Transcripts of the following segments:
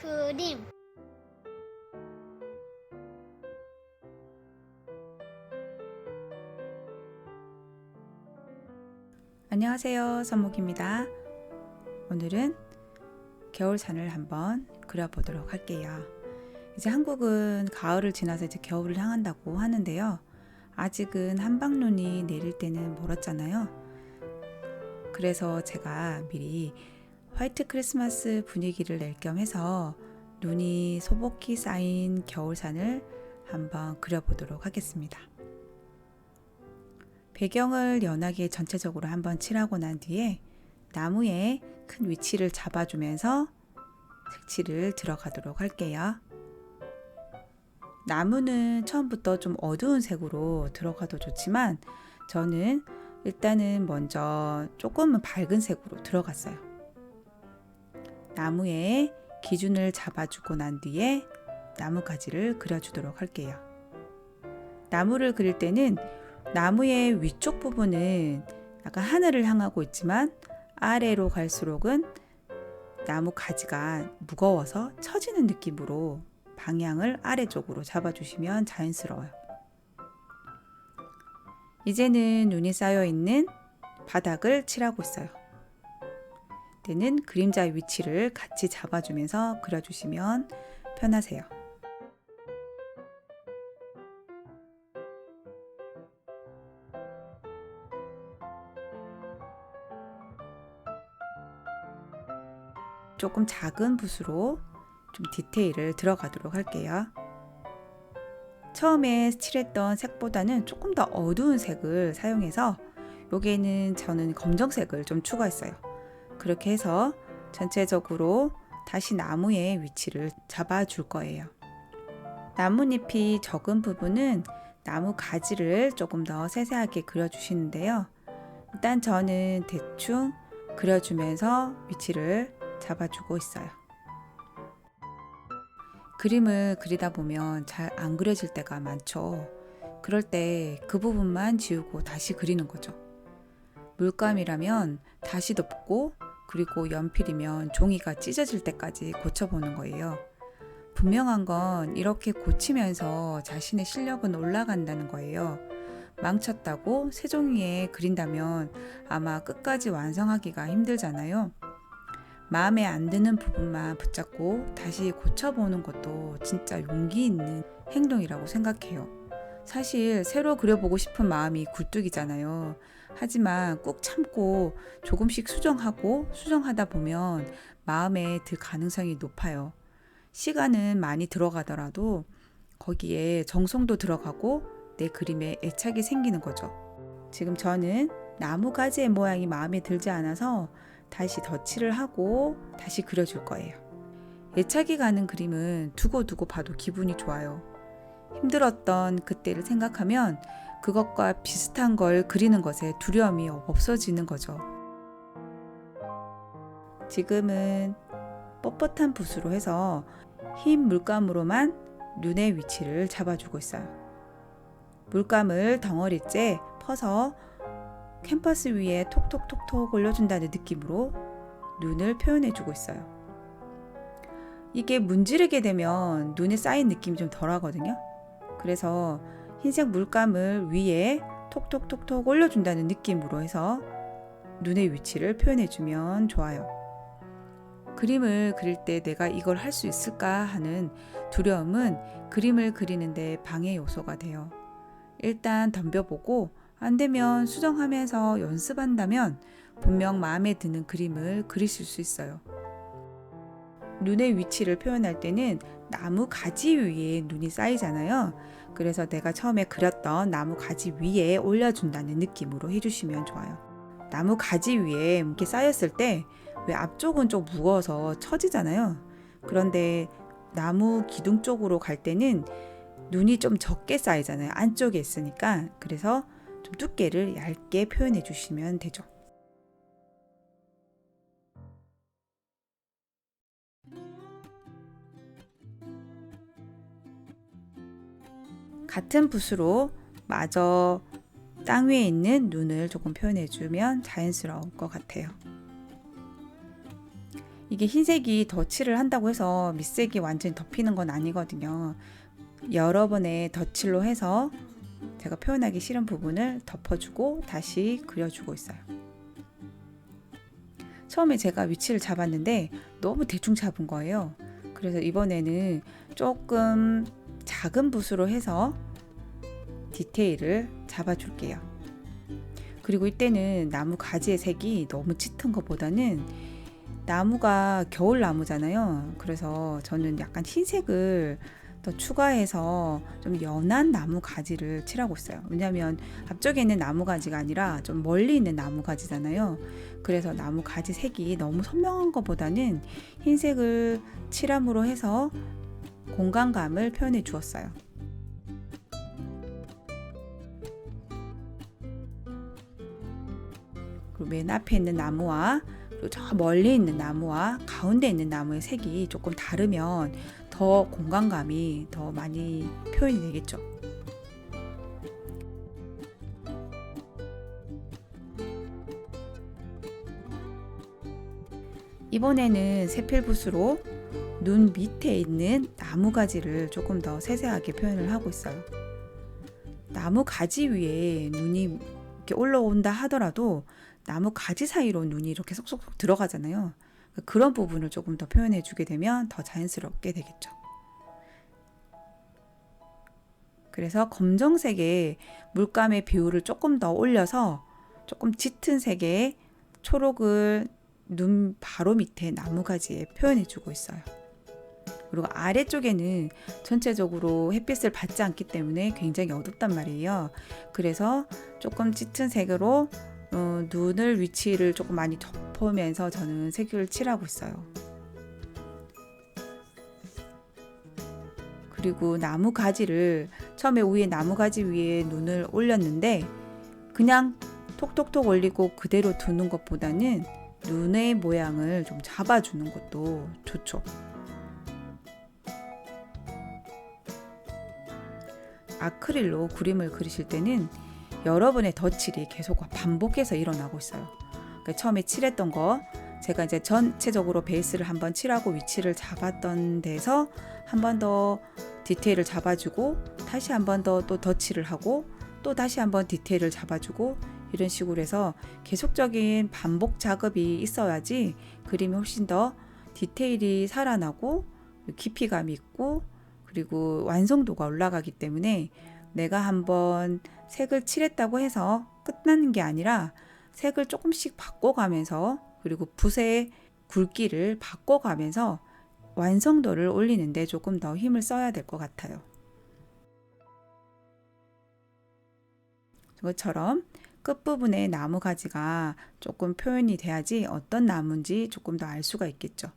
그림 안녕하세요. 선목입니다. 오늘은 겨울산을 한번 그려보도록 할게요. 이제 한국은 가을을 지나서 이제 겨울을 향한다고 하는데요. 아직은 한방눈이 내릴 때는 멀었잖아요. 그래서 제가 미리 화이트 크리스마스 분위기를 낼 겸 해서 눈이 소복히 쌓인 겨울산을 한번 그려보도록 하겠습니다. 배경을 연하게 전체적으로 한번 칠하고 난 뒤에 나무의 큰 위치를 잡아주면서 색칠을 들어가도록 할게요. 나무는 처음부터 좀 어두운 색으로 들어가도 좋지만 저는 일단은 먼저 조금은 밝은 색으로 들어갔어요. 나무의 기준을 잡아주고 난 뒤에 나뭇가지를 그려주도록 할게요. 나무를 그릴 때는 나무의 위쪽 부분은 약간 하늘을 향하고 있지만 아래로 갈수록은 나무 가지가 무거워서 처지는 느낌으로 방향을 아래쪽으로 잡아주시면 자연스러워요. 이제는 눈이 쌓여 있는 바닥을 칠하고 있어요. 때는 그림자 위치를 같이 잡아주면서 그려주시면 편하세요. 조금 작은 붓으로 좀 디테일을 들어가도록 할게요. 처음에 칠했던 색보다는 조금 더 어두운 색을 사용해서 여기에는 저는 검정색을 좀 추가했어요. 그렇게 해서 전체적으로 다시 나무의 위치를 잡아 줄 거예요. 나뭇잎이 적은 부분은 나무 가지를 조금 더 세세하게 그려주시는데요. 일단 저는 대충 그려주면서 위치를 잡아주고 있어요. 그림을 그리다 보면 잘 안 그려질 때가 많죠. 그럴 때 그 부분만 지우고 다시 그리는 거죠. 물감이라면 다시 덮고 그리고 연필이면 종이가 찢어질 때까지 고쳐보는 거예요. 분명한 건 이렇게 고치면서 자신의 실력은 올라간다는 거예요. 망쳤다고 새 종이에 그린다면 아마 끝까지 완성하기가 힘들잖아요. 마음에 안 드는 부분만 붙잡고 다시 고쳐보는 것도 진짜 용기 있는 행동이라고 생각해요. 사실 새로 그려보고 싶은 마음이 굴뚝이잖아요. 하지만 꾹 참고 조금씩 수정하고 수정하다 보면 마음에 들 가능성이 높아요. 시간은 많이 들어가더라도 거기에 정성도 들어가고 내 그림에 애착이 생기는 거죠. 지금 저는 나무 가지의 모양이 마음에 들지 않아서 다시 덧칠을 하고 다시 그려줄 거예요. 애착이 가는 그림은 두고두고 봐도 기분이 좋아요. 힘들었던 그때를 생각하면 그것과 비슷한 걸 그리는 것에 두려움이 없어지는 거죠. 지금은 뻣뻣한 붓으로 해서 흰 물감으로만 눈의 위치를 잡아주고 있어요. 물감을 덩어리째 퍼서 캔버스 위에 톡톡톡톡 올려준다는 느낌으로 눈을 표현해주고 있어요. 이게 문지르게 되면 눈에 쌓인 느낌이 좀 덜 하거든요. 그래서 흰색 물감을 위에 톡톡톡톡 올려준다는 느낌으로 해서 눈의 위치를 표현해주면 좋아요. 그림을 그릴 때 내가 이걸 할 수 있을까 하는 두려움은 그림을 그리는데 방해 요소가 돼요. 일단 덤벼보고 안 되면 수정하면서 연습한다면 분명 마음에 드는 그림을 그리실 수 있어요. 눈의 위치를 표현할 때는 나무 가지 위에 눈이 쌓이잖아요. 그래서 내가 처음에 그렸던 나무 가지 위에 올려준다는 느낌으로 해주시면 좋아요. 나무 가지 위에 이렇게 쌓였을 때 왜 앞쪽은 좀 무거워서 처지잖아요. 그런데 나무 기둥 쪽으로 갈 때는 눈이 좀 적게 쌓이잖아요. 안쪽에 있으니까. 그래서 좀 두께를 얇게 표현해 주시면 되죠. 같은 붓으로 마저 땅 위에 있는 눈을 조금 표현해 주면 자연스러울 것 같아요. 이게 흰색이 덧칠을 한다고 해서 밑색이 완전히 덮이는 건 아니거든요. 여러 번의 덧칠로 해서 제가 표현하기 싫은 부분을 덮어주고 다시 그려주고 있어요. 처음에 제가 위치를 잡았는데 너무 대충 잡은 거예요. 그래서 이번에는 조금 작은 붓으로 해서 디테일을 잡아줄게요. 그리고 이때는 나무 가지의 색이 너무 짙은 것보다는 나무가 겨울 나무잖아요. 그래서 저는 약간 흰색을 더 추가해서 좀 연한 나무 가지를 칠하고 있어요. 왜냐하면 앞쪽에 있는 나무 가지가 아니라 좀 멀리 있는 나무 가지잖아요. 그래서 나무 가지 색이 너무 선명한 것보다는 흰색을 칠함으로 해서 공간감을 표현해 주었어요. 맨 앞에 있는 나무와 저 멀리 있는 나무와 가운데 있는 나무의 색이 조금 다르면 더 공간감이 더 많이 표현이 되겠죠. 이번에는 세필붓으로 눈 밑에 있는 나무 가지를 조금 더 세세하게 표현을 하고 있어요. 나무 가지 위에 눈이 이렇게 올라온다 하더라도 나무 가지 사이로 눈이 이렇게 쏙쏙쏙 들어가잖아요. 그런 부분을 조금 더 표현해 주게 되면 더 자연스럽게 되겠죠. 그래서 검정색의 물감의 비율을 조금 더 올려서 조금 짙은 색의 초록을 눈 바로 밑에 나무가지에 표현해 주고 있어요. 그리고 아래쪽에는 전체적으로 햇빛을 받지 않기 때문에 굉장히 어둡단 말이에요. 그래서 조금 짙은 색으로 어, 눈을 위치를 조금 많이 덮으면서 저는 색을 칠하고 있어요. 그리고 나무 가지를 처음에 위에 나무 가지 위에 눈을 올렸는데 그냥 톡톡톡 올리고 그대로 두는 것보다는 눈의 모양을 좀 잡아주는 것도 좋죠. 아크릴로 그림을 그리실 때는 여러 번의 덧칠이 계속 반복해서 일어나고 있어요. 그러니까 처음에 칠했던 거 제가 이제 전체적으로 베이스를 한번 칠하고 위치를 잡았던 데서 한 번 더 디테일을 잡아주고 다시 한 번 더 또 덧칠을 하고 또 다시 한 번 디테일을 잡아주고 이런 식으로 해서 계속적인 반복 작업이 있어야지 그림이 훨씬 더 디테일이 살아나고 깊이감이 있고 그리고 완성도가 올라가기 때문에 내가 한번 색을 칠했다고 해서 끝나는 게 아니라 색을 조금씩 바꿔가면서 그리고 붓의 굵기를 바꿔가면서 완성도를 올리는데 조금 더 힘을 써야 될 것 같아요. 이것처럼 끝부분에 나무 가지가 조금 표현이 돼야지 어떤 나무인지 조금 더 알 수가 있겠죠.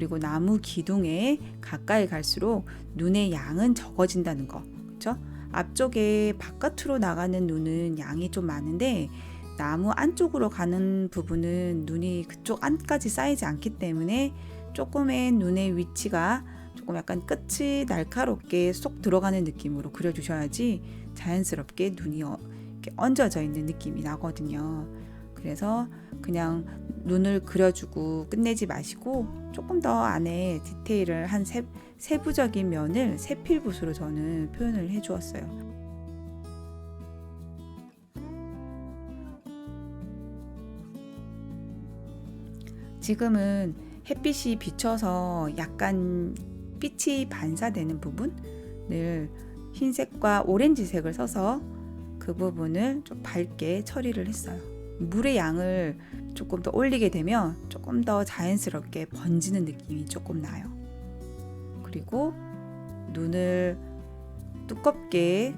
그리고 나무 기둥에 가까이 갈수록 눈의 양은 적어진다는 거. 그렇죠? 앞쪽에 바깥으로 나가는 눈은 양이 좀 많은데 나무 안쪽으로 가는 부분은 눈이 그쪽 안까지 쌓이지 않기 때문에 조금의 눈의 위치가 조금 약간 끝이 날카롭게 쏙 들어가는 느낌으로 그려주셔야지 자연스럽게 눈이 어, 얹어져 있는 느낌이 나거든요. 그래서 그냥 눈을 그려주고 끝내지 마시고 조금 더 안에 디테일을 한 세, 세부적인 면을 세필붓으로 저는 표현을 해 주었어요. 지금은 햇빛이 비쳐서 약간 빛이 반사되는 부분을 흰색과 오렌지색을 써서 그 부분을 좀 밝게 처리를 했어요. 물의 양을 조금 더 올리게 되면 조금 더 자연스럽게 번지는 느낌이 조금 나요. 그리고 눈을 두껍게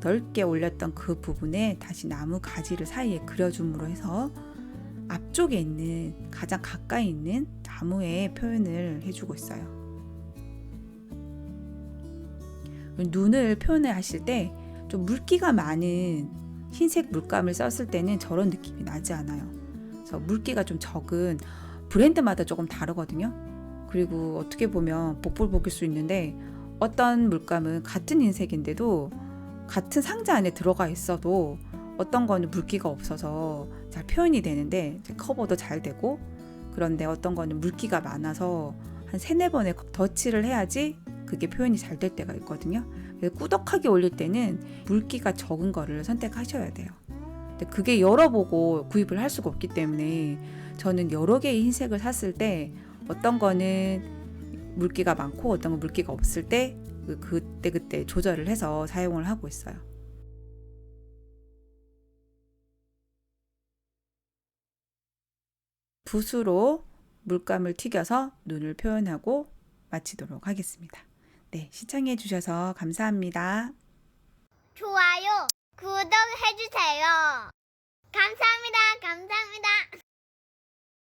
넓게 올렸던 그 부분에 다시 나무 가지를 사이에 그려줌으로 해서 앞쪽에 있는 가장 가까이 있는 나무의 표현을 해주고 있어요. 눈을 표현을 하실 때 좀 물기가 많은 흰색 물감을 썼을 때는 저런 느낌이 나지 않아요. 그래서 물기가 좀 적은 브랜드마다 조금 다르거든요. 그리고 어떻게 보면 복불복일 수 있는데 어떤 물감은 같은 흰색인데도 같은 상자 안에 들어가 있어도 어떤 거는 물기가 없어서 잘 표현이 되는데 커버도 잘 되고 그런데 어떤 거는 물기가 많아서 한 세네 번에 덧칠을 해야지 그게 표현이 잘 될 때가 있거든요. 그래서 꾸덕하게 올릴 때는 물기가 적은 거를 선택하셔야 돼요. 근데 그게 열어보고 구입을 할 수가 없기 때문에 저는 여러 개의 흰색을 샀을 때 어떤 거는 물기가 많고 어떤 건 물기가 없을 때 그- 그때 그때 조절을 해서 사용을 하고 있어요. 붓으로 물감을 튀겨서 눈을 표현하고 마치도록 하겠습니다. 네, 시청해 주셔서 감사합니다. 좋아요, 구독해주세요. 감사합니다. 감사합니다.